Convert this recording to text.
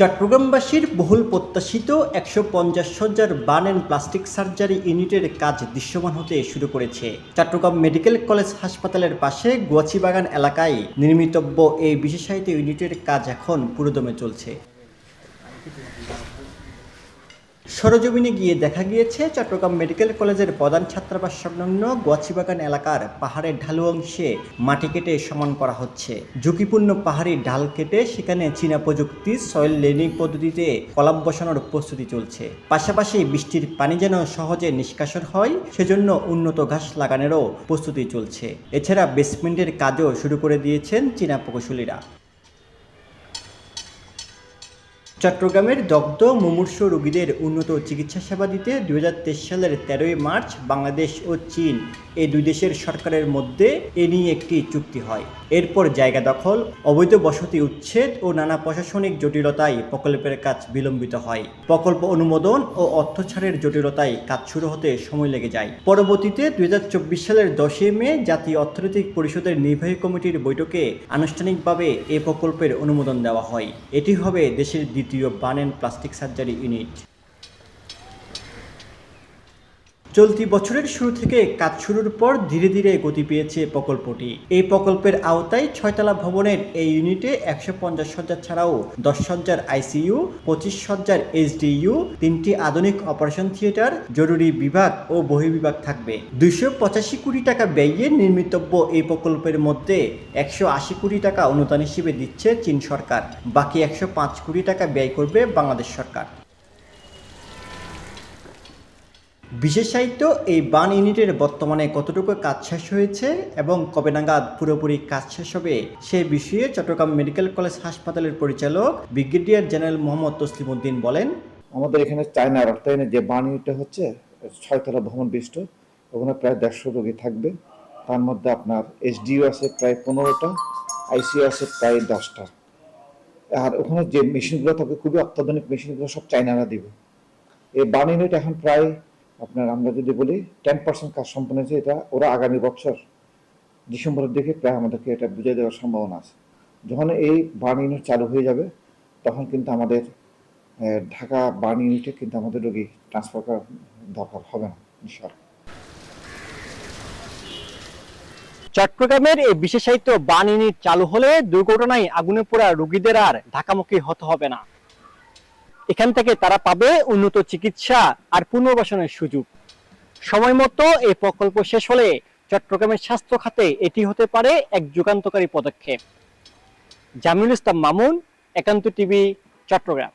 চট্টগ্রামবাসীর বহুল প্রত্যাশিত একশো পঞ্চাশ সজ্জার বার্ন অ্যান্ড প্লাস্টিক সার্জারি ইউনিটের কাজ দৃশ্যমান হতে শুরু করেছে। চট্টগ্রাম মেডিকেল কলেজ হাসপাতালের পাশে গোয়াচিবাগান এলাকায় নির্মিতব্য এই বিশেষায়িত ইউনিটের কাজ এখন পুরোদমে চলছে। সরজমিনে গিয়ে দেখা গিয়েছে চট্টগ্রাম মেডিকেল কলেজের প্রধান ছাত্রাবাস সংলগ্ন গোয়াচিবাগান এলাকার পাহাড়ের ঢালু অংশে মাটি কেটে সমান করা হচ্ছে। ঝুঁকিপূর্ণ পাহাড়ি ঢাল কেটে সেখানে চীনা প্রযুক্তি, সয়েল লেনিং পদ্ধতিতে কলাম বসানোর প্রস্তুতি চলছে। পাশাপাশি বৃষ্টির পানি যেন সহজে নিষ্কাশন হয়, সেজন্য উন্নত ঘাস লাগানোরও প্রস্তুতি চলছে। এছাড়া বেসমেন্টের কাজও শুরু করে দিয়েছেন চীনা প্রকৌশলীরা। চট্টগ্রামের দগ্ধ মুমূর্ষ রোগীদের উন্নত চিকিৎসা সেবা দিতে দুই হাজার তেইশ সালের তেরোই মার্চ বাংলাদেশ ও চীন এই দুই দেশের সরকারের মধ্যে এ নিয়ে একটি চুক্তি হয়। এরপর জায়গা দখল, অবৈধ বসতি উচ্ছেদ ও নানা প্রশাসনিক জটিলতায় প্রকল্পের কাজ বিলম্বিত হয়। প্রকল্প অনুমোদন ও অর্থ ছাড়ের জটিলতায় কাজ শুরু হতে সময় লেগে যায়। পরবর্তীতে দুই হাজার চব্বিশ সালের দশই মে জাতীয় অর্থনৈতিক পরিষদের নির্বাহী কমিটির বৈঠকে আনুষ্ঠানিকভাবে এ প্রকল্পের অনুমোদন দেওয়া হয়। এটি হবে দেশের দ্বিতীয় burn burn and plastic surgery unit. চলতি বছরের শুরু থেকে কাজ শুরুর পর ধীরে ধীরে গতি পেয়েছে প্রকল্পটি। এই প্রকল্পের আওতায় ছয়তলা ভবনের এই ইউনিটে একশো পঞ্চাশ সজ্জা ছাড়াও দশ সজ্জার আইসিইউ, পঁচিশ সজ্জার এইচডিইউ, তিনটি আধুনিক অপারেশন থিয়েটার, জরুরি বিভাগ ও বহির্বিভাগ থাকবে। দুইশো পঁচাশি কোটি টাকা ব্যয়ে নির্মিতব্য এই প্রকল্পের মধ্যে একশো আশি কোটি টাকা অনুদান হিসেবে দিচ্ছে চীন সরকার। বাকি একশো পাঁচ কোটি টাকা ব্যয় করবে বাংলাদেশ সরকার। বিশেষায়িত এই বান ইউনিটের বর্তমানে কতটুকু কাজ শেষ হয়েছে এবং কবে নাগাদ পুরোপুরি কাজ শেষ হবে, সে বিষয়ে চট্টগ্রাম মেডিকেল কলেজ হাসপাতালের পরিচালক ব্রিগেডিয়ার জেনারেল মোহাম্মদ তসলিম উদ্দিন বলেন, আমাদের এখানে চায়না রপ্তানি যে বাণীটা হচ্ছে, ছয়তলা ভবন বিশিষ্ট, ওখানে প্রায় দেড়শো রোগী থাকবে। তার মধ্যে আপনার এসডিও আছে প্রায় পনেরোটা আইসিইউ আছে প্রায় দশটা। আর ওখানে যে মেশিনগুলো থাকবে খুবই অত্যাধুনিক মেশিনগুলো সব চায়নারা দিবে। এই বান ইউনিট এখন প্রায় আপনার আমরা যদি বলি টেন পার্সেন্ট কাজ সম্পন্ন হয়েছে, এটা ওরা আগামী বছর ডিসেম্বরের দিকে প্রায় আমাদেরকে এটা বুঝিয়ে দেওয়ার সম্ভাবনা আছে। যখন এই বার্ন ইউনিট চালু হয়ে যাবে, তখন কিন্তু আমাদের ঢাকা বার্ন ইউনিটে কিন্তু আমাদের রোগী ট্রান্সফার করার দরকার হবে না ইনশাআল্লাহ চট্টগ্রামের এই বিশেষায়িত বান ইউনিট চালু হলে দুর্ঘটনায় আগুনে পোড়া রোগীদের আর ঢাকামুখী হতে হবে না। এখান থেকে তারা পাবে উন্নত চিকিৎসা আর পুনর্বাসনের সুযোগ। সময় মতো এই প্রকল্প শেষ হলে চট্টগ্রামের স্বাস্থ্য খাতে এটি হতে পারে এক যুগান্তকারী পদক্ষেপ। জামিল ইসলাম মামুন, একান্ত টিভি, চট্টগ্রাম।